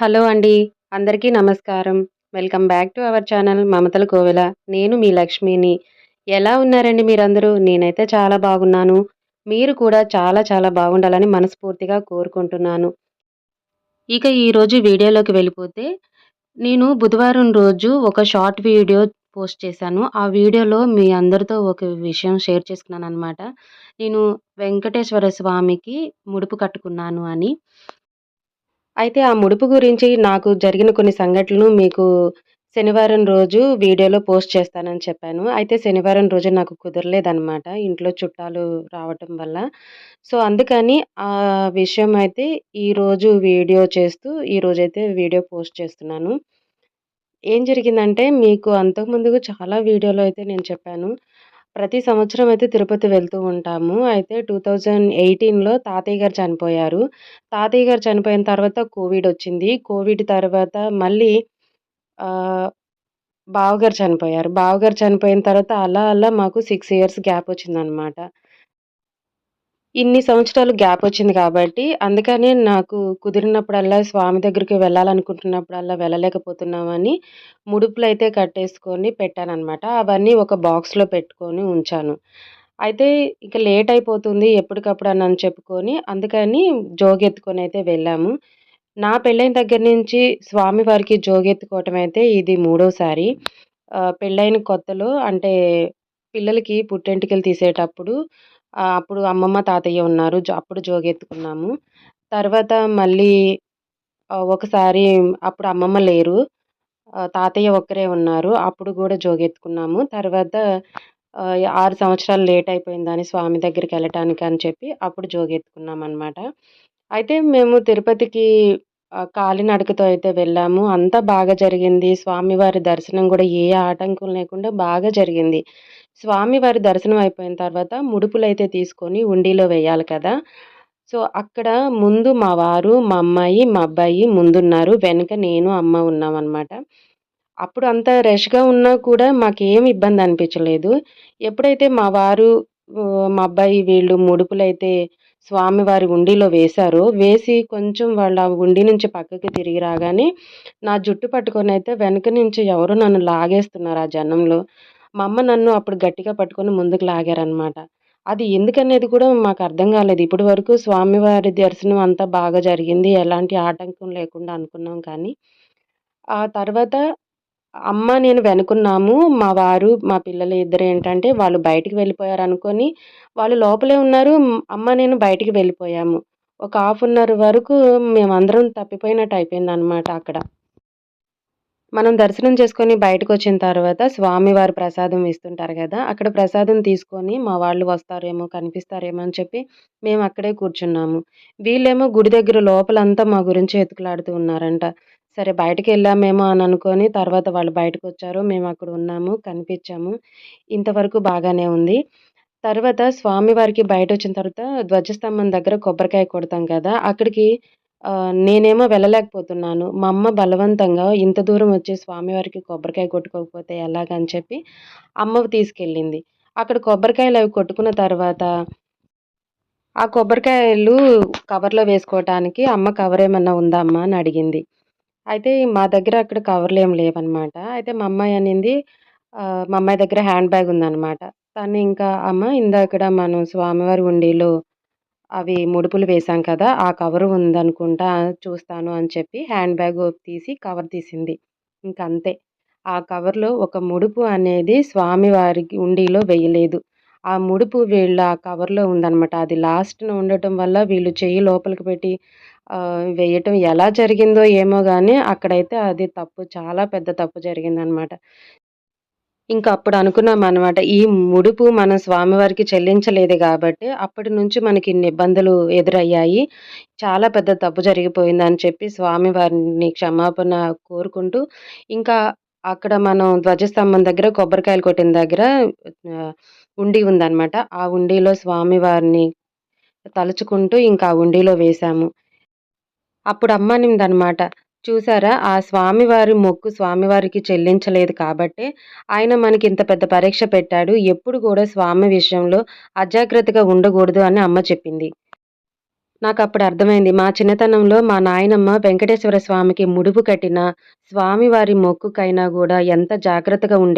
Hello అండి అందరికీ నమస్కారం. Welcome back to our channel Mamatala Kovela. నేను మీ లక్ష్మిని. ఎలా ఉన్నారండి మీరందరూ? నేనైతే చాలా బాగున్నాను. మీరు కూడా చాలా చాలా బాగుండాలని మనస్ఫూర్తిగా కోరుకుంటున్నాను. ఇక ఈరోజు వీడియోలోకి వెళ్ళిపోతే నేను బుధవారం రోజు ఒక షార్ట్ వీడియో పోస్ట్ చేశాను. ఆ వీడియోలో మీ అందరితో ఒక విషయం షేర్ చేసుకున్నాను అనమాట నేను వెంకటేశ్వర స్వామికి ముడుపు కట్టుకున్నాను అని. అయితే ఆ ముడుపు గురించి నాకు జరిగిన కొన్ని సంఘటనలు మీకు శనివారం రోజు వీడియోలో పోస్ట్ చేస్తానని చెప్పాను. అయితే శనివారం రోజు నాకు కుదరలేదనమాట. ఇంట్లో చుట్టాలు రావటం వల్ల. సో, అందుకని ఆ విషయం అయితే ఈరోజు వీడియో చేస్తూ ఈరోజైతే వీడియో పోస్ట్ చేస్తున్నాను. ఏం జరిగిందంటే మీకు అంతకుముందుకు చాలా వీడియోలో అయితే నేను చెప్పాను. ప్రతి సంవత్సరం అయితే తిరుపతి వెళ్తూ ఉంటాము. అయితే 2018లో తాతయ్య గారు చనిపోయారు. తాతయ్య గారు చనిపోయిన తర్వాత కోవిడ్ వచ్చింది. కోవిడ్ తర్వాత మళ్ళీ బావగారు చనిపోయారు. బావగారు చనిపోయిన తర్వాత అలా అలా మాకు సిక్స్ ఇయర్స్ గ్యాప్ వచ్చిందనమాట. ఇన్ని సంవత్సరాలు గ్యాప్ వచ్చింది కాబట్టి, అందుకనే నాకు కుదిరినప్పుడల్లా స్వామి దగ్గరికి వెళ్ళాలనుకుంటున్నప్పుడల్లా వెళ్ళలేకపోతున్నామని ముడుపులు అయితే కట్టేసుకొని పెట్టానమాట అవన్నీ ఒక బాక్స్‌లో పెట్టుకొని ఉంచాను. అయితే ఇక లేట్ అయిపోతుంది ఎప్పటికప్పుడు అని చెప్పుకొని, అందుకని జోగెత్తుకొని అయితే వెళ్ళాము. నా పెళ్ళైన దగ్గర నుంచి స్వామివారికి జోగెత్తుకోవటం అయితే ఇది మూడోసారి. పెళ్ళైన కొత్తలో అంటే పిల్లలకి పుట్టెంటికలు తీసేటప్పుడు అప్పుడు అమ్మమ్మ, తాతయ్య ఉన్నారు. అప్పుడు జోగెత్తుకున్నాము. తర్వాత మళ్ళీ ఒకసారి అప్పుడు అమ్మమ్మ లేరు. తాతయ్య ఒక్కరే ఉన్నారు. అప్పుడు కూడా జోగెత్తుకున్నాము. తర్వాత ఆరు సంవత్సరాలు లేట్ అయిపోయిందని స్వామి దగ్గరికి వెళ్ళటానికి అని చెప్పి అప్పుడు జోగెత్తుకున్నాం అనమాట అయితే మేము తిరుపతికి కాలినడకతో అయితే వెళ్ళాము. అంతా బాగా జరిగింది. స్వామివారి దర్శనం కూడా ఏ ఆటంకం లేకుండా బాగా జరిగింది. స్వామివారి దర్శనం అయిపోయిన తర్వాత ముడుపులు అయితే తీసుకొని ఉండిలో వేయాలి కదా! సో, అక్కడ ముందు మా వారు, మా అమ్మాయి, మా అబ్బాయి ముందున్నారు. వెనక నేను, అమ్మ ఉన్నామనమాట. అప్పుడు అంత రష్‌గా ఉన్నా కూడా మాకేం ఇబ్బంది అనిపించలేదు. ఎప్పుడైతే మా వారు, మా అబ్బాయి వీళ్ళు ముడుపులైతే స్వామివారి ఉండిలో వేశారు వేసి కొంచెం వాళ్ళు ఆ ఉండి నుంచి పక్కకి తిరిగి రాగానే నా జుట్టు పట్టుకొని అయితే వెనక నుంచి ఎవరు నన్ను లాగేస్తున్నారు ఆ జనంలో. మా అమ్మ నన్ను అప్పుడు గట్టిగా పట్టుకొని ముందుకు లాగారనమాట. అది ఎందుకనేది కూడా మాకు అర్థం కాలేదు. ఇప్పటి వరకు స్వామివారి దర్శనం అంతా బాగా జరిగింది. ఎలాంటి ఆటంకం లేకుండా అనుకున్నాం కానీ, ఆ తర్వాత అమ్మ, నేను వెనుకున్నాము. మా వారు, మా పిల్లలు ఇద్దరు ఏంటంటే వాళ్ళు బయటికి వెళ్ళిపోయారు అనుకొని వాళ్ళు లోపలే ఉన్నారు. అమ్మ, నేను బయటికి వెళ్ళిపోయాము. ఒక హాఫ్ అన్ అవర్ వరకు మేమందరం తప్పిపోయినట్టు అయిపోయింది అనమాట అక్కడ. మనం దర్శనం చేసుకొని బయటకు వచ్చిన తర్వాత స్వామివారి ప్రసాదం ఇస్తుంటారు కదా అక్కడ ప్రసాదం తీసుకొని మా వాళ్ళు వస్తారేమో, కనిపిస్తారేమో అని చెప్పి మేము అక్కడే కూర్చున్నాము. వీళ్ళేమో గుడి దగ్గర లోపలంతా మా గురించి ఎతుకులాడుతూ ఉన్నారంట. సరే బయటికెళ్ళామేమో అని అనుకొని తర్వాత వాళ్ళు బయటకు వచ్చారు మేము అక్కడ ఉన్నాము, కనిపించాము. ఇంతవరకు బాగానే ఉంది. తర్వాత స్వామివారికి బయటొచ్చిన తర్వాత ధ్వజస్తంభం దగ్గర కొబ్బరికాయ కొడతాం కదా! అక్కడికి నేనేమో వెళ్ళలేకపోతున్నాను. మా అమ్మ బలవంతంగా ఇంత దూరం వచ్చి స్వామివారికి కొబ్బరికాయ కొట్టుకోకపోతే ఎలాగని చెప్పి అమ్మ తీసుకెళ్ళింది. అక్కడ కొబ్బరికాయలు అవి కొట్టుకున్న తర్వాత ఆ కొబ్బరికాయలు కవర్‌లో వేసుకోవటానికి అమ్మ కవర్ ఏమన్నా ఉందా అమ్మ అని అడిగింది. అయితే మా దగ్గర అక్కడ కవర్లు ఏమి లేవనమాట. అయితే మా అమ్మాయి అనింది మా అమ్మాయి దగ్గర హ్యాండ్ బ్యాగ్ ఉందనమాట. తను ఇంకా అమ్మ ఇందాకడ మనం స్వామివారి హుండీలో అవి ముడుపులు వేశాం కదా! ఆ కవర్ ఉందనుకుంటా చూస్తాను అని చెప్పి హ్యాండ్ బ్యాగ్ తీసి కవర్ తీసింది. ఇంకంతే. ఆ కవర్‌లో ఒక ముడుపు అనేది స్వామివారికి హుండీలో వేయలేదు. ఆ ముడుపు వీళ్ళ ఆ కవర్‌లో ఉందనమాట. అది లాస్ట్‌న ఉండటం వల్ల వీళ్ళు చెయ్యి లోపలికి పెట్టి వేయటం ఎలా జరిగిందో ఏమో కానీ అక్కడైతే అది తప్పు చాలా పెద్ద తప్పు జరిగిందనమాట. ఇంకా అప్పుడు అనుకున్నాం అనమాట ఈ ముడుపు మనం స్వామివారికి చెల్లించలేదు కాబట్టి అప్పటి నుంచి మనకి ఇన్ని ఇబ్బందులు ఎదురయ్యాయి. చాలా పెద్ద తప్పు జరిగిపోయిందని చెప్పి స్వామివారిని క్షమాపణ కోరుకుంటూ, ఇంకా అక్కడ మనం ధ్వజస్తంభం దగ్గర కొబ్బరికాయలు కొట్టిన దగ్గర ఉండి ఉందనమాట. ఆ ఉండిలో స్వామివారిని తలుచుకుంటూ ఇంకా ఆ ఉండిలో వేశాము. అప్పుడు అమ్మనిందనమాట చూసారా ఆ స్వామివారి మొక్కు స్వామివారికి చెల్లించలేదు కాబట్టే ఆయన మనకి ఇంత పెద్ద పరీక్ష పెట్టాడు. ఎప్పుడు కూడా స్వామి విషయంలో అజాగ్రత్తగా ఉండకూడదు అని అమ్మ చెప్పింది. నాకు అప్పుడు అర్థమైంది. మా చిన్నతనంలో మా నాయనమ్మ వెంకటేశ్వర స్వామికి ముడుపు కట్టిన స్వామివారి మొక్కుకైనా కూడా ఎంత జాగ్రత్తగా ఉండే